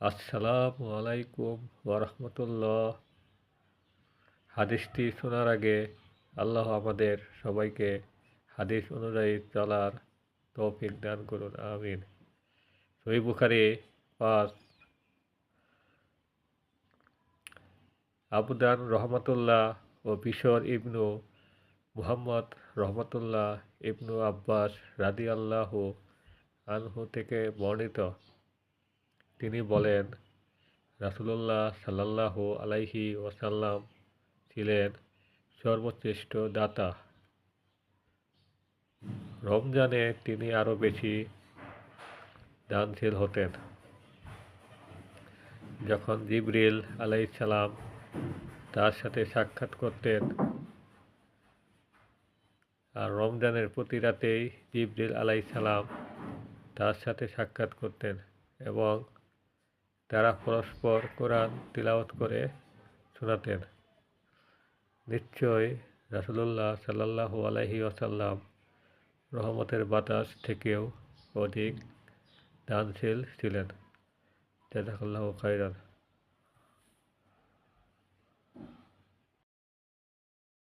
আসসালামু আলাইকুম ওরহমতুল্লাহ হাদিসটি শোনার আগে আল্লাহ আমাদের সবাইকে হাদিস অনুযায়ী চলার তৌফিক দান করুন, আমিন। সহি বুখারি পাঁচ। আবুদান রহমতুল্লাহ ও বিশর ইবনু মুহাম্মদ রহমতুল্লাহ ইবনু আব্বাস রাদি আল্লাহ আনহু থেকে বর্ণিত। তিনি বলেন, রাসুলুল্লাহ সাল্লাল্লাহু আলাইহি ওয়াসাল্লাম ছিলেন সর্বশ্রেষ্ঠ দাতা। রমজানে তিনি আরও বেশি দানশীল হতেন। যখন জিবরিল আলাইসালাম তার সাথে সাক্ষাৎ করতেন, আর রমজানের প্রতি রাতেই জিবরিল আলাইসালাম তার সাথে সাক্ষাৎ করতেন এবং তারা পরস্পর কোরআন তিলাওয়াত করে শোনাতেন। নিশ্চয় রাসুলুল্লাহ সাল্লাহু আলহি আসাল্লাম রহমতের বাতাস থেকেও অধিক দানশীল ছিলেন। জাজাকাল্লাহ খাইরান